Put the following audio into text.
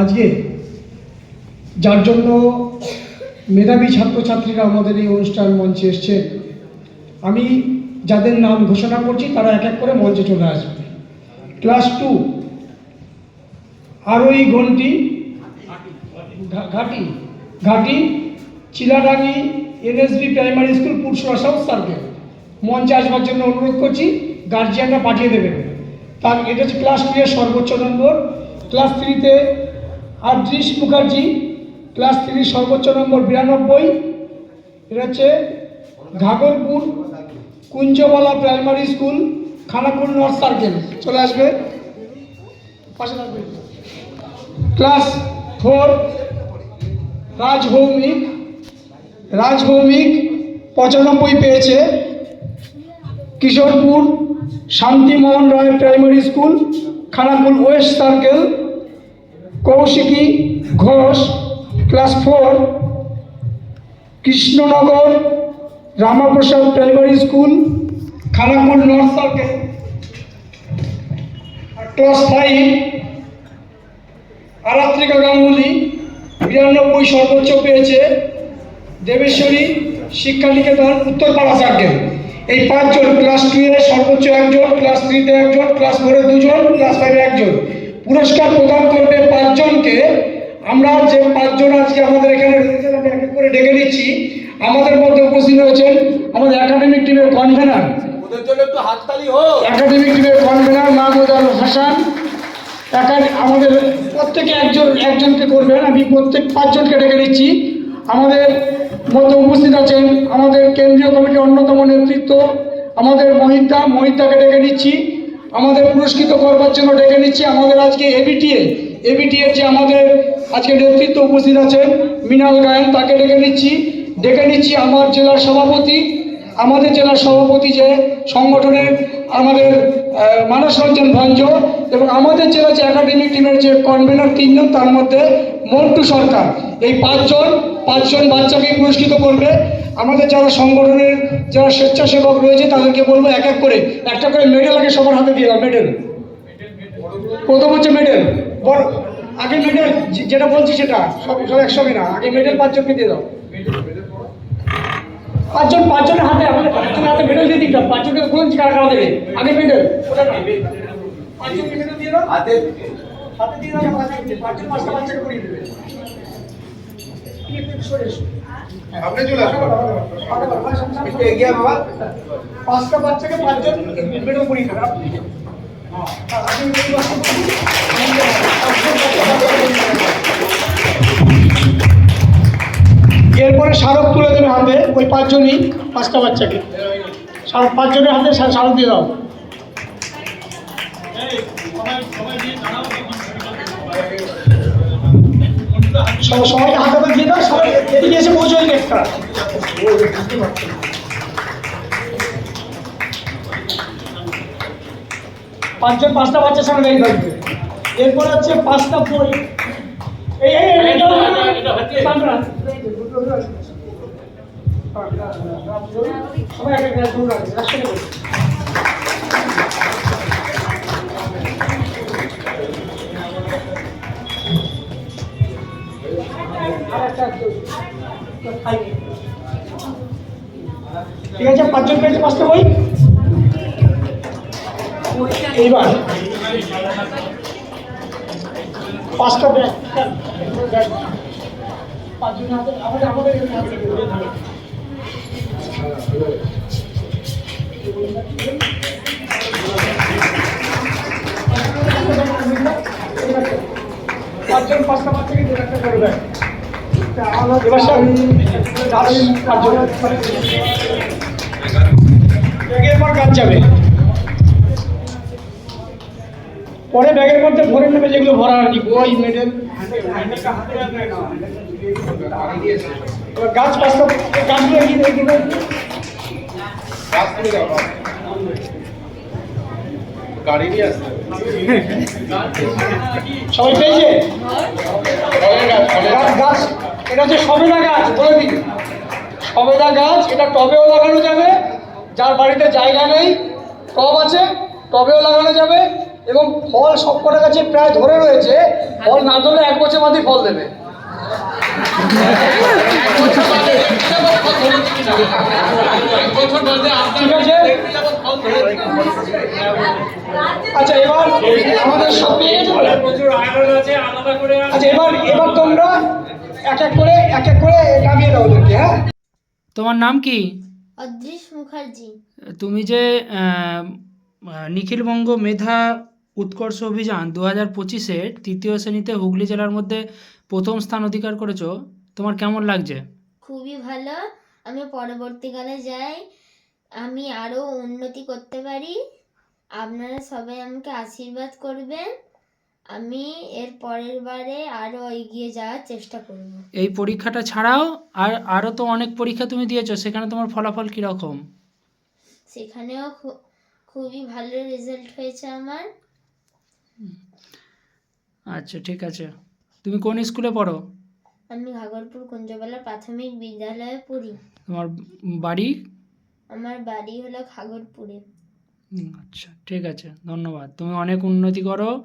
আজকে যার জন্য মেধাবী ছাত্রছাত্রীরা আমাদের এই অনুষ্ঠান মঞ্চে এসছে, আমি যাদের নাম ঘোষণা করছি, তারা এক এক করে মঞ্চে চলে আসবে। ক্লাস টু আরোই ঘন্টি ঘাটি ঘাটি, চিলাডাঙ্গি এনএসবি প্রাইমারি স্কুল পুরসভা সাউথ সার্কেল। মঞ্চে আসবার জন্য অনুরোধ করছি গার্জিয়ানরা পাঠিয়ে দেবেন। তার এটা হচ্ছে ক্লাস টু এর সর্বোচ্চ নম্বর। ক্লাস থ্রিতে আদ্রিশ মুখার্জি ক্লাস থ্রি সর্বোচ্চ নম্বর বিরানব্বই। এটা হচ্ছে Ghagarpur Kunjabala primary school Khanakul north circle চলে আসবে। Class four Rajbhowmik. রাজভৌমিক পঁচানব্বই পেয়েছে। Kishorpur Shantimohan Roy primary school, Khanakul west circle, Kaushiki Ghosh, class four, Krishnanagar Ramaprasad primary school, Khanakul north circle class five, Aratrika Ganguly, বিরানব্বই সর্বোচ্চ পেয়েছে দেবেশ্বরী শিক্ষা নিকেতন Uttarpara circle. এই পাঁচজন ক্লাস টু এর সর্বোচ্চ একজন ক্লাস থ্রিতে একজন ক্লাস ফোরে দুজন ক্লাস ফাইভে একজন। পুরস্কার প্রদান করবে পাঁচজনকে। আমরা যে পাঁচজন আজকে আমাদের এখানে আমি এক করে ডেকে নিচ্ছি। আমাদের মধ্যে উপস্থিত হয়েছেন আমাদের একাডেমিক টিমের কনভেনার ওদের জন্য হাততালি হোক। একাডেমিক টিমের কনভেনার মাহমুদ আল হাসান। আমাদের প্রত্যেকে একজন একজনকে করবেন। আমি প্রত্যেক পাঁচজনকে ডেকে নিচ্ছি। আমাদের মধ্যে উপস্থিত আছেন আমাদের কেন্দ্রীয় কমিটির অন্যতম নেতৃত্ব আমাদের মহিতা মহিতাকে ডেকে নিচ্ছি। আমাদের পুরস্কৃত করবার জন্য ডেকে নিচ্ছি। আমাদের আজকে এবিটিএ এবিটিএর যে আমাদের আজকে নেতৃত্ব উপস্থিত আছেন মিনাল গায়েন, তাকে ডেকে নিচ্ছি। ডেকে নিচ্ছি আমার জেলার সভাপতি। আমাদের জেলার সভাপতি যে সংগঠনের আমাদের মানস রঞ্জন ভঞ্জ এবং আমাদের জেলার যে একাডেমিক টিমের যে কনভেনার তিনজন, তার মধ্যে মন্টু সরকার। এই পাঁচজন পাঁচজন বাচ্চাকে পুরস্কৃত করবে। আমাদের যারা সংগঠনের যারা স্বেচ্ছাসেবক রয়েছে, তাদেরকে বলব এক এক করে, একটা করে মেডেল আগে সবার হাতে দিয়ে দাও মেডেল প্রথম হচ্ছে মেডেল বড়, আগে মেডেল যেটা বলছি সেটা, সব সব একসঙ্গে না, আগে মেডেল পাঁচজনকে দিয়ে দাও। পাঁচজন, পাঁচজনের হাতে, আমাদের হাতে মেডেল দিয়ে দিন পাঁচজনকে বলুন কারা কারা দেবে? আগে মেডেল পাঁচজনকে মেডেল দিয়ে দাও। হাতে হাতে দিয়ে দাও, পাঁচজন পাঁচটা করিয়ে দেবে। করিয়ে দিন। পাঁচজন। এরপরে স্মারক তুলে দেবে হাতে, ওই পাঁচজনই পাঁচটা বাচ্চাকে স্মারক পাঁচজনের হাতে স্মা- স্মারক দিয়ে দাও সবাইকে হাতে হাতে দিয়ে দাও, সবাই এদিকে এসে পৌঁছয় একটা পাঁচজন পাঁচটা বাচ্চার সামনে দাঁড়িয়ে থাকবে। এরপর হচ্ছে পাঁচটা বই। সবাই এক ঠিক আছে, পাঁচজন পেয়েছে পাঁচটা বই? এইবার। পাঁচটা। পাঁচজন পাঁচটা বাচ্চাকে দু একটা করে দেয় এবার যাবে। পরে ব্যাগের মধ্যে ভরে নেবে যেগুলো ভরা আর কি বই মেডেল। গাছ পাঁচটা গাছগুলো কি দেখবে গাড়ি নিয়ে সবাই পেয়েছে? গাছ এটা হচ্ছে সবেদা গাছ বলে দিন। সবেদা গাছ, এটা টবেও লাগানো যাবে। যার বাড়িতে জায়গা নেই, টব আছে, টবেও লাগানো যাবে এবং ফল সবকটা গাছে প্রায় ধরে রয়েছে। ফল না ধরলে এক বছর বাদেই ফল দেবে। আচ্ছা এবার আমাদের করে আচ্ছা এবার এবার তোমরা এক এক করে এক এক করে নামিয়ে দাও ওদেরকে হ্যাঁ? তোমার নাম কি? অদৃশ মুখার্জি। তুমি যে নিখিলবঙ্গ মেধা উৎকর্ষ অভিযান দু হাজার পঁচিশের তৃতীয় শ্রেণীতে হুগলি জেলার মধ্যে প্রথম স্থান অধিকার করেছ তোমার কেমন লাগছে? খুবই ভালো। আমি পরবর্তীকালে যাই। আমি আরও উন্নতি করতে পারি। আপনারা সবাই আমাকে আশীর্বাদ করবেন। আমি এর পরের বারে আরও এগিয়ে যাওয়ার চেষ্টা করব। এই পরীক্ষাটা ছাড়াও আর আরও তো অনেক পরীক্ষা তুমি দিয়েছ সেখানে তোমার ফলাফল কীরকম? সেখানেও খু- খুবই ভালো রেজাল্ট হয়েছে আমার। আচ্ছা ঠিক আছে। তুমি কোন স্কুলে পড়ো? আমি ঘাগরপুর কুঞ্জবালা প্রাথমিক বিদ্যালয়ে পড়ি। তোমার বাড়ি? আমার বাড়ি হলো ঘাগরপুরে। আচ্ছা ঠিক আছে ধন্যবাদ। তুমি অনেক উন্নতি করো।